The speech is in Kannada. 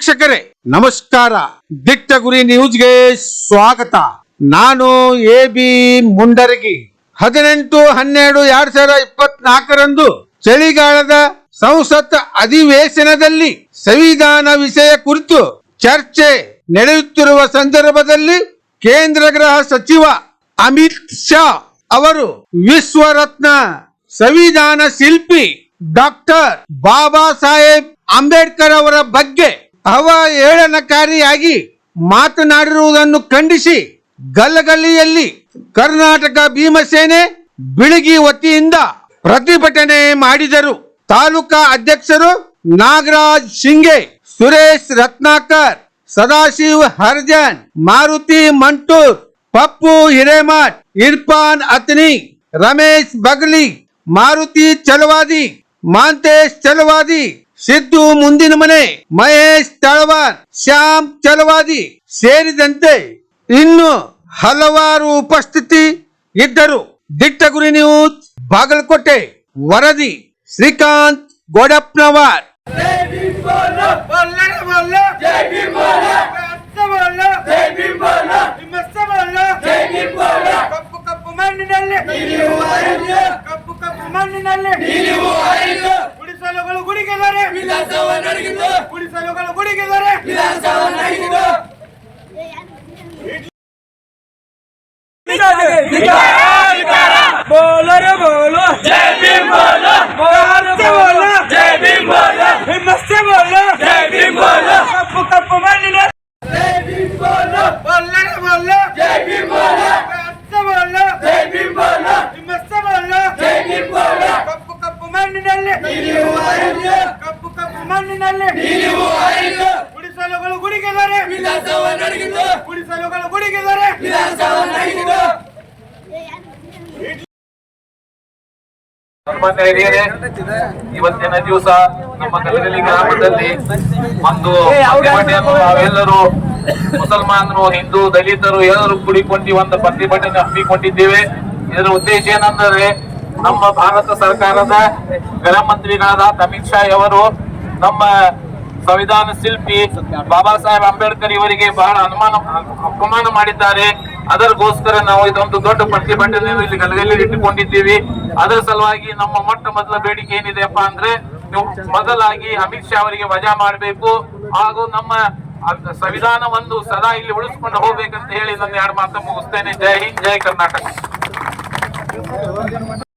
ವೀಕ್ಷಕರೇ, ನಮಸ್ಕಾರ. ದಿಟ್ಟ ಗುರಿ ನ್ಯೂಸ್ಗೆ ಸ್ವಾಗತ. ನಾನು ಎ ಬಿ ಮುಂಡರಗಿ. ಹದಿನೆಂಟು, ಹನ್ನೆರಡು, ಎರಡ್ ಸಾವಿರದ ಇಪ್ಪತ್ನಾಲ್ಕರಂದು ಚಳಿಗಾಲದ ಸಂಸತ್ ಅಧಿವೇಶನದಲ್ಲಿ ಸಂವಿಧಾನ ವಿಷಯ ಕುರಿತು ಚರ್ಚೆ ನಡೆಯುತ್ತಿರುವ ಸಂದರ್ಭದಲ್ಲಿ ಕೇಂದ್ರ ಗೃಹ ಸಚಿವ ಅಮಿತ್ ಶಾ ಅವರು ವಿಶ್ವರತ್ನ ಸಂವಿಧಾನ ಶಿಲ್ಪಿ ಡಾಕ್ಟರ್ ಬಾಬಾ ಸಾಹೇಬ್ ಅಂಬೇಡ್ಕರ್ ಅವರ ಬಗ್ಗೆ ಅವಹೇಳನಕಾರಿಯಾಗಿ ಮಾತನಾಡಿರುವುದನ್ನು ಖಂಡಿಸಿ ಗಲ್ಲಗಲ್ಲಿಯಲ್ಲಿ ಕರ್ನಾಟಕ ಭೀಮಸೇನೆ ಬಿಳಿಗಿ ವತಿಯಿಂದ ಪ್ರತಿಭಟನೆ ಮಾಡಿದರು. ತಾಲೂಕಾ ಅಧ್ಯಕ್ಷರು ನಾಗರಾಜ್ ಶಿಂಗೆ, ಸುರೇಶ್ ರತ್ನಾಕರ್, ಸದಾಶಿವ್ ಹರ್ಜನ್, ಮಾರುತಿ ಮಂಟೂರ್, ಪಪ್ಪು ಹಿರೇಮಠ್, ಇರ್ಫಾನ್ ಅತ್ನಿ, ರಮೇಶ್ ಬಗ್ಲಿ, ಮಾರುತಿ ಚಲವಾದಿ, ಮಾಂತೇಶ್ ಚಲವಾದಿ ಸಿದ್ದು ಮುಂದಿನ ಮನೆ, ಮಹೇಶ್ ತಳವಾರ್, ಶ್ಯಾಮ್ ಚಲವಾದಿ ಸೇರಿದಂತೆ ಇನ್ನು ಹಲವಾರು ಉಪಸ್ಥಿತಿ ಇದ್ದರು. ದಿಟ್ಟ ಗುರಿ ನ್ಯೂಸ್, ಬಾಗಲಕೋಟೆ, ವರದಿ, ಶ್ರೀಕಾಂತ್ ಗೋಡಪ್ನವಾರ್. ಕಪ್ಪು ಕಪ್ಪು ಮಣ್ಣಿನಲ್ಲಿ, ಕಪ್ಪು ಕಪ್ಪು ಮಣ್ಣಿನಲ್ಲಿ ಗುಡಿಸಲುಗಳು ನಡೆಗಿದ್ದು. ಗುಡಿಸಲುಗಳು ಗುಡಿಗೆದರೆ ವಿಲಾಸವ ಕಪ್ಪು ಕಪ್ಪು ಮಣ್ಣಿನಲ್ಲಿ ಗುಡಿಸಲುಗಳು ಗುಡಿಗೆದರೆ. ಗುಡಿಸಲುಗಳು ಗುಡಿಗೆದರೆ. ಸನ್ಮಾನ್ಯ ಹಿರಿಯರೇ ಇವತ್ತಿನ ದಿವಸ ನಮ್ಮ ಕಲಗಲಿ ಗ್ರಾಮದಲ್ಲಿ ಒಂದು ಪ್ರತಿಭಟನೆಯನ್ನು ನಾವೆಲ್ಲರೂ ಮುಸಲ್ಮಾನರು ಹಿಂದೂ ದಲಿತರು ಎಲ್ಲರೂ ಕೂಡಿಕೊಂಡು ಒಂದು ಪ್ರತಿಭಟನೆ ಹಮ್ಮಿಕೊಂಡಿದ್ದೇವೆ. ಇದರ ಉದ್ದೇಶ ಏನೆಂದರೆ ನಮ್ಮ ಭಾರತ ಸರ್ಕಾರದ ಗೃಹ ಮಂತ್ರಿಗಳಾದ ಅಮಿತ್ ಶಾ ಅವರು ನಮ್ಮ ಸಂವಿಧಾನ ಶಿಲ್ಪಿ ಬಾಬಾ ಸಾಹೇಬ್ ಅಂಬೇಡ್ಕರ್ ಇವರಿಗೆ ಬಹಳ ಅನುಮಾನ, ಅಪಮಾನ ಮಾಡಿದ್ದಾರೆ. ಅದಕ್ಕೋಸ್ಕರ ನಾವು ಇದೊಂದು ದೊಡ್ಡ ಪ್ರತಿಭಟನೆಯನ್ನು ಇಲ್ಲಿ ಗಲಗಲ್ಲಿ ಇಟ್ಟುಕೊಂಡಿದ್ದೀವಿ. ಅದರ ಸಲುವಾಗಿ ನಮ್ಮ ಮೊಟ್ಟ ಮೊದಲ ಬೇಡಿಕೆ ಏನಿದೆಯಪ್ಪ ಅಂದ್ರೆ ಮೊದಲಾಗಿ ಅಮಿತ್ ಶಾ ಅವರಿಗೆ ವಜಾ ಮಾಡಬೇಕು. ಹಾಗೂ ನಮ್ಮ ಸಂವಿಧಾನವನ್ನು ಸದಾ ಇಲ್ಲಿ ಉಳಿಸ್ಕೊಂಡು ಹೋಗ್ಬೇಕಂತ ಹೇಳಿ ನನ್ನ ಎರಡು ಮಾತು ಮುಗಿಸ್ತೇನೆ. ಜೈ ಹಿಂದ್, ಜೈ ಕರ್ನಾಟಕ.